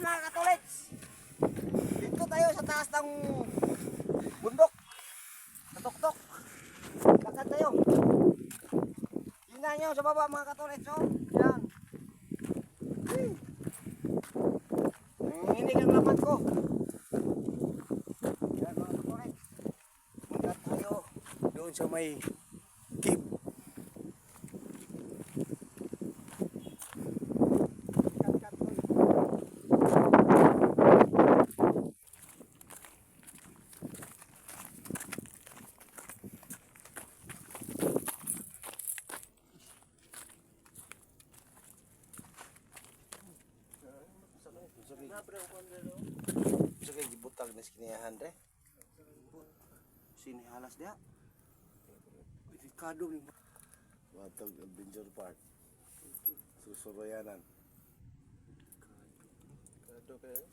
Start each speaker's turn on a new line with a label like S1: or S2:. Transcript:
S1: Yan mga katulits. Dito tayo sa taas ng bundok. Sa tuktok. Lakad tayo. Tingnan nyo sa baba mga katulits. Oh. Yan. Hey. Nanginginig ang laman ko. Yan mga katulits. Punta tayo doon sa may cave. Sa kay gibutag na skiniyahan re. Sini halas dia. Delikado ni.
S2: Watog Adventure Park. Susuroyanan.
S3: Kado kayo.